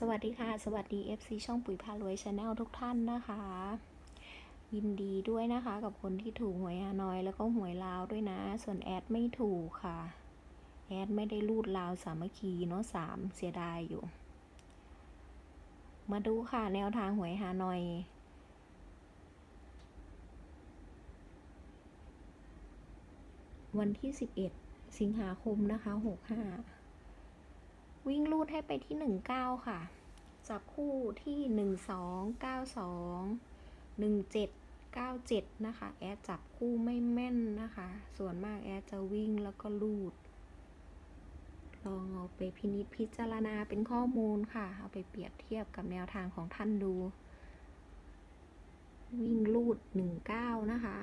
สวัสดีค่ะ สวัสดี FC ช่องปุ๋ยพารวยชาแนลทุกท่านนะคะ ยินดีด้วยนะคะ กับคนที่ถูกหวยฮานอยแล้วก็หวยลาวด้วยนะ ส่วนแอดไม่ถูกค่ะ แอดไม่ได้รูดลาวสามัคคีเนาะสามเสียดายอยู่ มาดูค่ะแนวทางหวยฮานอยวันที่ 11 สิงหาคมนะคะ 65 วิ่งรูดให้ไปที่ 19 ค่ะ จับคู่ที่ 12 92 17 97 นะคะ แอดจับคู่ไม่แม่นนะคะ ส่วนมากแอดจะวิ่งแล้วก็รูด ลองเอาไปพินิจพิจารณาเป็นข้อมูลค่ะ เอาไปเปรียบเทียบกับแนวทางของท่านดู วิ่งรูด 19 นะคะ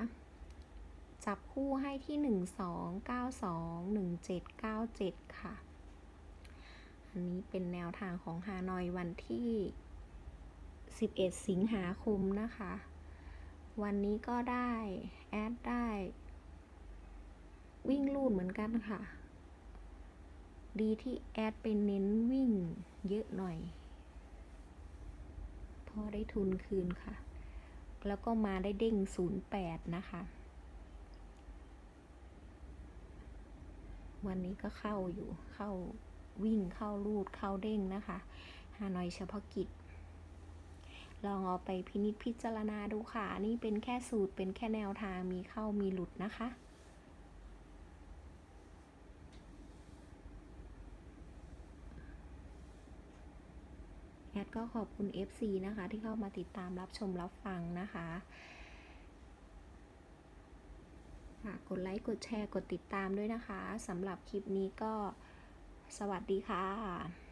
จับคู่ให้ที่ 1292 1797 ค่ะ อันนี้เป็นแนวทางของฮานอยวันที่ 11 สิงหาคมนะคะ วันนี้ก็ได้แอดได้ วิ่งลูดเหมือนกันค่ะ ดีที่แอดไปเน้นวิ่งเยอะหน่อย พอได้ทุนคืนค่ะ แล้วก็มาได้เด้ง 08 นะคะ วันนี้ก็เข้าอยู่เข้า วิ่งเข้ารูดเข้าเด้งนะคะฮานอยเฉพาะกิจ ลองเอาไปพินิจพิจารณาดูค่ะ นี่เป็นแค่สูตรเป็นแค่แนวทางมีเข้ามีหลุดนะคะแอดก็ขอบคุณ FC นะคะ ที่เข้ามาติดตามรับชมรับฟังนะคะฝากกดไลค์ กดแชร์ กดติดตามด้วยนะคะสำหรับคลิปนี้ก็ สวัสดีค่ะ